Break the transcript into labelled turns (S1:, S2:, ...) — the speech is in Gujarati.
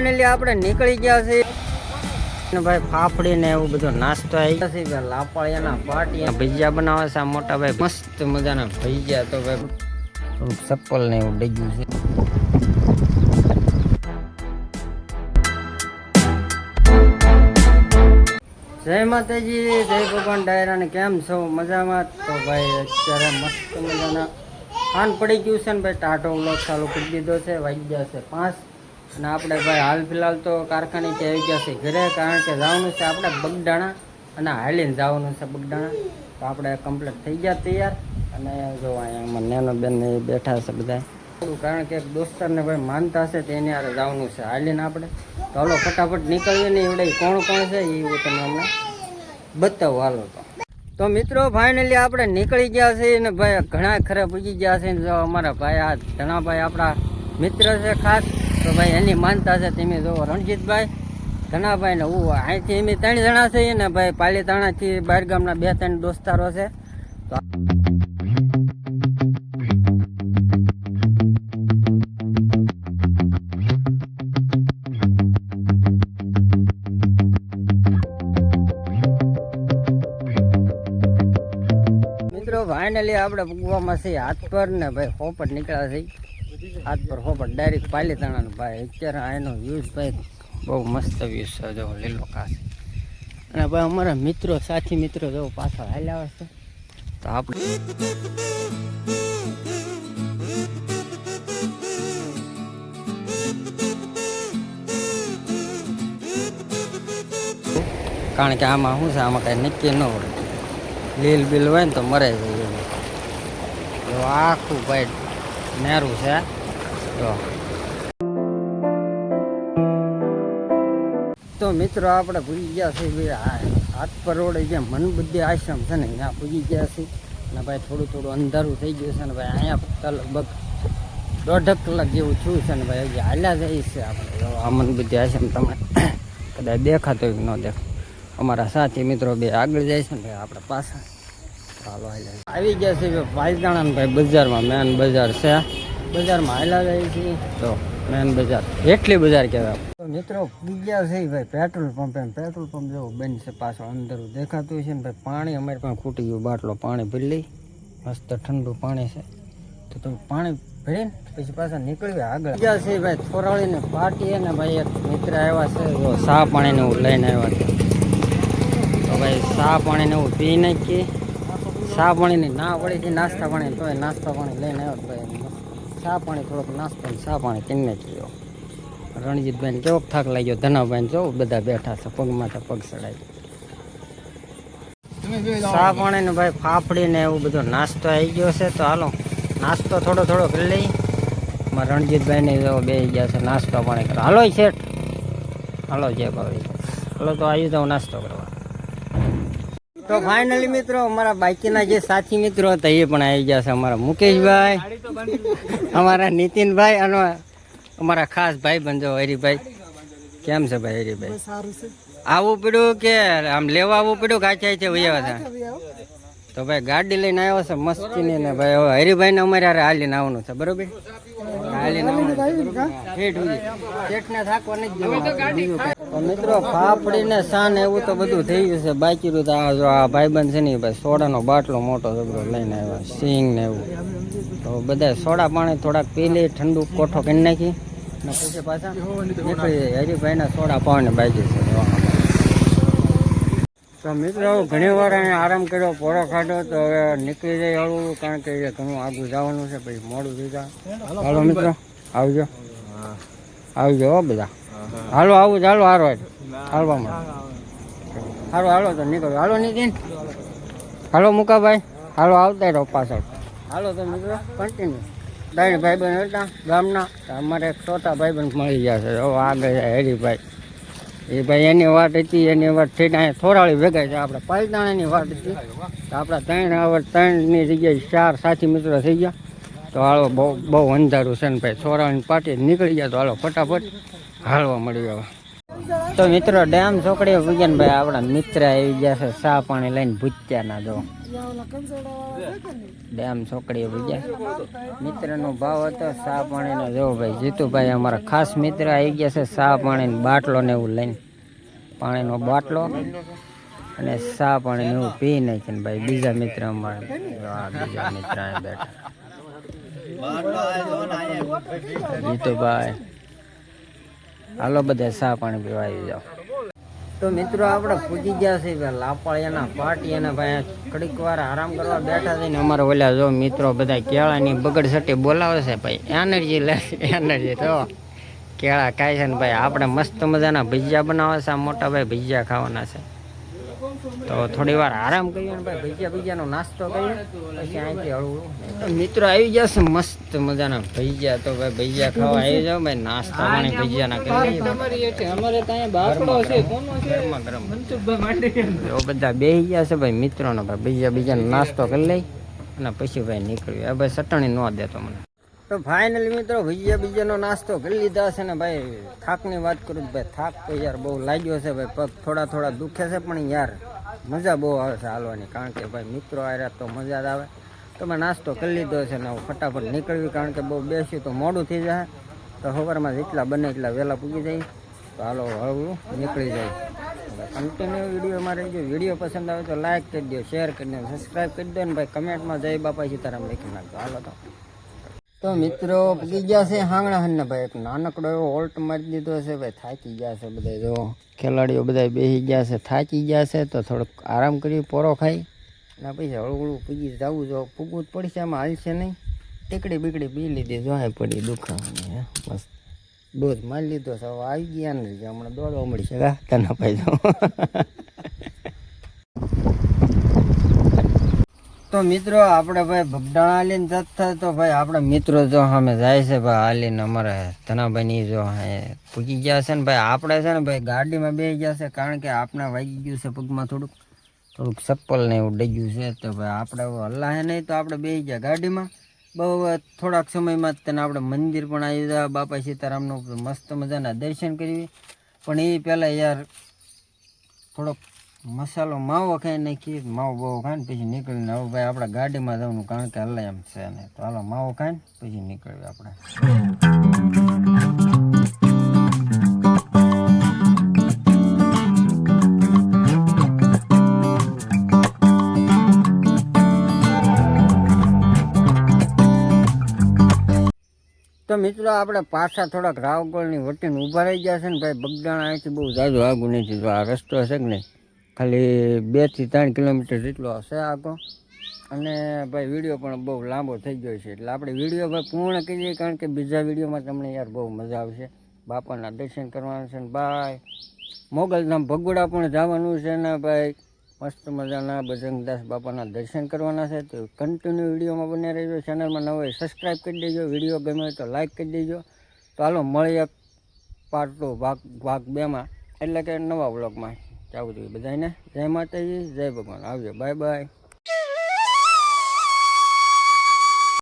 S1: ફાઇનલી આપણે નીકળી ગયા છે ને ભાઈ ફાફડી ને એવું બધું નાસ્તો આવી ગયા છે લાપાળિયાના પાટિયા. ભજીયા બનાવે છે આ મોટા ભાઈ મસ્ત મજાના ભજીયા તો ભાઈ થોડુંક ચપ્પલ ને એવું ડગ્યું છે. જય માતાજી, જય ભગવાન ડાયરાને કેમ છો? મજામાં? તો ભાઈ અત્યારે મસ્ત મજાના. ખાન પડી ગયું છે ને ભાઈ ટાટો વ્લોગ ચાલુ કરી દીધો છે, વાગ્યા ગયા છે પાંચ. અને આપણે ભાઈ હાલ ફિલહાલ તો કારખાનેથી આવી ગયા છે ઘરે, કારણ કે જવાનું છે આપણે બગડાણા અને હાલીને જવાનું છે બગડાણા તો આપણે કમ્પ્લીટ થઈ ગયા તૈયાર. અને જો અહીંયા નેનો બેન બેઠા છે બધા કારણ કે દોસ્તારને ભાઈ માનતા છે તો એની હારે જવાનું છે. હાલીને આપણે. તો હાલો ફટાફટ નીકળીએ ને એવડે કોણ કોણ છે એ તમે હમણાં બતાવું હાલો તો. તો મિત્રો ફાઇનલી આપણે નીકળી ગયા છે અને ભાઈ ઘણા ખરા પૂજી ગયા છે જો અમારા ભાઈ આ ધણાભાઈ આપણા મિત્ર છે ખાસ. તો ભાઈ એની માનતા છે તમે જો રણજીતભાઈ ધણાભાઈ ને હું અહીંથી એમ ત્રણ જણા છે ને ભાઈ પાલીતાણાથી બહાર ગામના બે ત્રણ દોસ્તારો છે. તો મિત્રો ફાઇનલી આપણે પૂગવામાં છીએ. હાથ પર ને ભાઈ હોપટ નીકળ્યા છે હાથ પર હોપટ ડાયરેક્ટ પાલીતાણાનો ભાઈ. અત્યારે આનો વ્યૂઝ ભાઈ, બહુ મસ્ત વ્યૂઝ છે. જો, લીલો કાશ અને ભાઈ અમારા મિત્રો, સાથી મિત્રો જો પાછળ હાલ્યા છે. તો આપણે કારણ કે આમાં શું છે? આમાં કાંઈ નક્કી ન હોય. લીલ બિલ હોય ને તો મરે જાય આખું ભાઈ નેરું છે. તો મિત્રો આપણે ભૂલી ગયા છે ભાઈ હાથ પરોડે રોડે જે મન બુદ્ધિ આશ્રમ છે ને, ત્યાં પૂજી ગયા છે અને ભાઈ થોડું થોડું અંધારું થઈ ગયું છે ને ભાઈ, અહીંયા ફક્ત લગભગ દોઢક કલાક જેવું થયું છે ને ભાઈ, હજી હાલ્યા જઈએ છે આપણે. જો, આ મન બુદ્ધિ આશ્રમ તમે કદાચ દેખાતો કે ન દેખો અમારા સાથી મિત્રો બે આગળ જાય છે ને ભાઈ, આપણે પાછા ચાલો આવી ગયા છે ને ભાઈ બજારમાં મેન બજાર છે બજારમાં આવેલા જાય છે તો મેન બજાર એટલી બજાર કહેવાય મિત્રો ગયા છે ભાઈ પેટ્રોલ પંપે પેટ્રોલ પંપ જેવો બંધ છે પાછળ અંદર દેખાતું છે ને ભાઈ પાણી અમારે પણ ખૂટી ગયું બાટલો પાણી ભરી લઈ મસ્ત ઠંડુ પાણી છે તો તમે પાણી ભરીને પછી પાછા નીકળ્યા આગળ ગયા છે ભાઈ થોરાળીને પાર્ટી ને ભાઈ એક મિત્ર આવ્યા છે જો સા પાણીને એવું લઈને આવ્યા છે તો ભાઈ સાહ પાણીને એવું પી નાખીએ. ચા પાણીની ના પડી નાસ્તા પાણી તોય નાસ્તા પાણી લઈને આવ્યો ભાઈ ચા પાણી થોડોક નાસ્તો ને ચા પાણી કિન્ને પીયો રણજીતભાઈ કેવો થાક લાગ્યો ધનાભાઈ જો બધા બેઠા છે પગમાં તો પગ ચડાવી. ચા પાણી ને ભાઈ ફાફડી ને એવું બધો નાસ્તો આવી ગયો છે તો હાલો નાસ્તો થોડો થોડો કરી લઈ. મારા રણજીતભાઈ ને જો બે ગયા છે નાસ્તો પાણી કરો હાલો શેઠ. હાલો જે. ભાઈ હાલો તો આવી જાઉં નાસ્તો કરવા. તો ફાઇનલી મિત્રો અમારા બાકીના જે સાથી મિત્રો હતા એ પણ આવી ગયા છે અમારા મુકેશભાઈ અમારા નીતિનભાઈ અને અમારા ખાસ ભાઈ બંધો હરિભાઈ. કેમ છે ભાઈ હરિભાઈ? આવું પડ્યું કે આમ લેવા આવવું પડ્યું કાચા છે વૈયા હતા? તો ભાઈ ગાડી લઈને આવ્યો છે મસ્તી ને ભાઈ. હવે હરિભાઈને અમારે હારે હાલીને આવવાનું છે બરોબર? હાલીને આવવાનું છે. ઠેઠ થાકવા નથી મિત્રો ફાફડી ને સાન એવું તો બધું થઈ ગયું છે. બાકી તો આ જો આ ભાઈબંધ છે ને ભાઈ સોડાનો બાટલો મોટો જબરો લઈને આવ્યો સિંગ ને એવું. તો બધા સોડા પાણી થોડાક પી લે ઠંડુ કોઠો કરી નાખી. ને પછી પાછા નીકળી જાય. હરિભાઈના સોડા પાણી બાકી છે. તો મિત્રો ઘણી વાર અહીંયા આરામ કર્યો પોરો ખાધો તો હવે નીકળી જાય હળવું કારણ કે ઘણું આગળ જવાનું છે પછી મોડું થઈ જાય. હાલો મિત્રો આવજો. આવજો હો બધા. હાલો, આવું ચાલો હારો હાલવામાં હાલો હાલો, તો નીકળો. હાલો, નીતિન. હાલો, મુકાભાઈ. હાલો આવતા રહો પાછળ. હાલો, તો મિત્રો કન્ટિન્યુ ત્રણ ભાઈ બહેન હતા ગામના. અમારે એક છોટા ભાઈ બહેન મળી ગયા છે. હવે આગળ હેરીભાઈ. એ ભાઈ એની વાત હતી, એની વાત થઈને અહીંયા થોરાળી ભેગા છે. આપણે પાલતાણાની વાત હતી. તો આપણા ત્રણ, હવે ત્રણની જગ્યાએ ચાર સાથી મિત્રો થઈ ગયા. તો હાલો, બહુ બહુ અંધારું છે ને ભાઈ. છોરાની પાટી નીકળી ગયા તો હાલો, ફટાફટ. હાલવા મળી હવે. તો મિત્રો, ડેમ પૂગ્યા ભાઈ આપણા મિત્ર આવી ગયા છે, ચા પાણી લઈને ભૂત્યાના જો. ડેમ છોકરીઓ બીજા મિત્રનો ભાવ હતો સા પાણીનો. જો ભાઈ, જીતુભાઈ અમારા ખાસ મિત્ર આવી ગયા છે, ચા પાણીનો બાટલો ને એવું લઈને. પાણીનો બાટલો અને ચા પાણી ને એવું પી નાખીને ભાઈ બીજા મિત્ર અમારા. બીજા મિત્ર બેઠા. જીતુભાઈ હાલો બધા સા પાણી પીવા આવી જાઓ. તો મિત્રો આપણે પૂજી ગયા છે લાપાળિયાના પાટિયાના ભાઈ ઘડીક વાર આરામ કરવા બેઠા છે ને અમારા ઓલા જો મિત્રો બધા કેળાની બગડ સટી બોલાવે છે ભાઈ. એનર્જી લે, એનર્જી તો. કેળા ખાય છે ને ભાઈ. આપણે મસ્ત મજાના ભજીયા બનાવે છે મોટા ભાઈ ભજીયા ખાવાના છે. તો થોડી વાર આરામ કરીએ ને ભાઈ ભજીયા ભજીયાનો નાસ્તો કરીએ. પછી અહીંથી હળવું. મિત્રો આવી જશે મસ્ત મજાના ભજીયા. તો ભાઈ ભજીયા ખાવા આવી જાવ ભાઈ નાસ્તા પાણી ભજીયાના કરી
S2: અમારે ત્યાં બાકડો છે. કોનો છે?
S1: ગરમા ગરમ. તો બધા બેસી ગયા છે ભાઈ મિત્રોનો ભાઈ બીજા બીજાનો નાસ્તો કરી લઈ અને પછી ભાઈ નીકળ્યું. આ ભાઈ ચટણી ન દેતો મને. તો ફાઇનલી મિત્રો બીજા બીજાનો નાસ્તો કરી લીધા છે ને ભાઈ, થાકની વાત કરું ભાઈ, થાક તો યાર બહુ લાગ્યો છે ભાઈ, પગ થોડા થોડા દુખે છે, પણ યાર મજા બહુ આવે છે હાલવાની, કારણ કે ભાઈ મિત્રો આવ્યા તો મજા જ આવે. તો મેં નાસ્તો કરી લીધો છે ને હું ફટાફટ નીકળવી કારણ કે બહુ બેસ્યું તો મોડું થઈ જાય. તો સવારમાં જેટલા બને એટલા વહેલા પૂગી જાય. તો હાલો હળવું નીકળી જાય. કન્ટિન્યુ વીડિયો મારે જો વીડિયો પસંદ આવે તો લાઇક કરી દો શેર કરી દો સબસ્ક્રાઈબ કરી દો ને ભાઈ કમેન્ટમાં જય બાપા સીતારામ લખી નાખજો. હાલો તો. તો મિત્રો, પગી ગયા છે હાંગણા હનને ભાઈ. એક નાનકડો એવો હોલ્ટ મારી દીધો છે ભાઈ. થાકી ગયા છે બધા જો. ખેલાડીઓ બધા બેસી ગયા છે. થાકી ગયા છે તો થોડોક આરામ કરી, પોરો ખાઈ. અને પછી હળવું પૂગી જવું જો. પૂગવું જ પડશે, આમાં હાલશે નહીં. ટીકડી બીકડી પી લીધી જો પડી દુખાવાની, હે. મસ્ત. ડોઝ મારી લીધો છે. હવે આવી ગયા ને હમણાં દોડવા મળી કા તને ભાઈ જો. તો મિત્રો, આપણે ભાઈ ભગડાણા હાલીને જતા તો ભાઈ આપણા મિત્રો જો સામે જાય છે ભાઈ હાલીને અમારે ધનાભાઈની જો હે પૂકી ગયા છે ને ભાઈ, આપણે છે ને ભાઈ ગાડીમાં બેસી ગયા છે કારણ કે આપણે વાગી ગયું છે પગમાં થોડુંક. થોડુંક ચપ્પલ ને એવું ડગ્યું છે તો ભાઈ આપણે હવે હલાહે નહીં તો આપણે બેસી ગયા ગાડીમાં. બહુ થોડાક સમયમાં જ તેને આપણે મંદિર પણ આવી ગયા. બાપા સીતારામનું મસ્ત મજાના દર્શન કરી પણ એ પહેલાં યાર થોડોક મસાલો માવો ખાઈ નાખીએ, માવો બહુ ખાઈને પછી નીકળીને હવે ભાઈ આપણે ગાડીમાં જવાનું કારણ કે હલાય એમ છે ને. તો હાલો માવો ખાઈને પછી નીકળીએ આપણે. તો મિત્રો આપણે પાછા થોડાક રાવગોળની વટીને ઊભા રહી ગયા છે ને ભાઈ, બગદાણા અહીંથી બહુ જાજુ આગું નથી, જો આ રસ્તો છે કે નહીં? ખાલી બેથી ત્રણ કિલોમીટર જેટલો હશે આગો અને ભાઈ, વીડિયો પણ બહુ લાંબો થઈ ગયો છે. એટલે આપણે વીડિયો ભાઈ પૂર્ણ કરીએ, કારણ કે બીજા વિડીયોમાં તમને યાર બહુ મજા આવશે. બાપાના દર્શન કરવાના છે ને ભાઈ. મોગલધામ ભગોડા પણ જવાનું છે ને ભાઈ. મસ્ત મજાના બજરંગદાસ બાપાના દર્શન કરવાના છે. તો કન્ટિન્યુ વિડીયોમાં બને રહેજો. ચેનલમાં નવો હોય સબસ્ક્રાઈબ કરી દેજો. વીડિયો ગમે તો લાઈક કરી દેજો. તો હાલો, મળીએ પાર્ટ ટુ ભાગ ભાગ બેમાં. એટલે કે નવા બ્લોગમાં જવું જોઈએ બધાને જય માતાજી જય ભગવાન. આવજો. Bye bye.